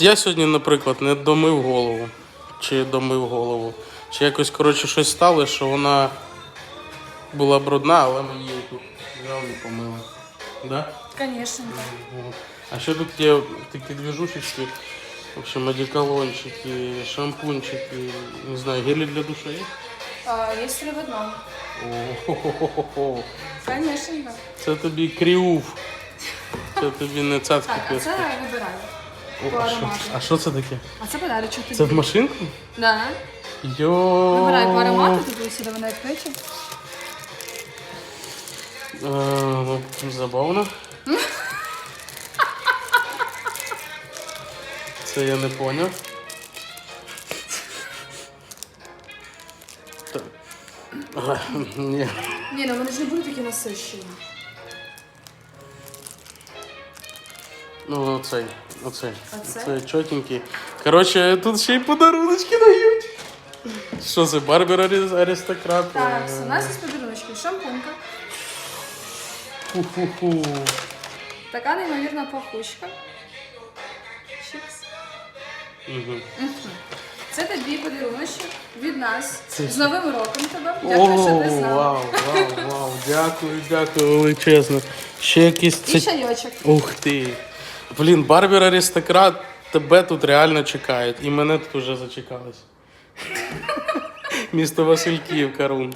Я сьогодні, наприклад, не домив голову. Чи домив голову. Чи якось, коротше, щось стало, що вона була брудна, але ми її тут взяли і помили. Да? Конечно. От. А ще тут є такі двіжушечки, в общем, одеколончики, шампунчики, не знаю, гелі для душа є? А, есть три в одном. О-хо-хо-хо-хо. Конечно, да. Це тобі кріув. Це тобі не цацки Так, а це вибираю. О, по а, що, аромату. а що це таке? А це подарочок тобі. Це в машинку? Да. Йо. Вибирай по аромату, тобі сюди вона відкриті. Е, ну, забавно. Це я не поняв. Ага, Ні. Ні, ну вони ж не будуть такі насищені. Ну, оцей, оцей. Оцей? Це чотенький. Коротше, тут ще й подаруночки дають. Що це, Барбер Арі- аристократ? Так, Е, у нас є подаруночки. Шампунька. Фу-фу-фу. Така неймовірна пахучка. Чікс. Мгм. Це тобі подаруночок від нас. Це- З Новим роком тебе. Дякую, що ти О, нами. вау, вау, вау. Дякую, дякую величезно. Ще якісь І це. чайочок. Ух ти. Блін, Барбер аристократ, тебе тут реально чекають. І мене тут уже зачекались. Місто Васильків, Карун.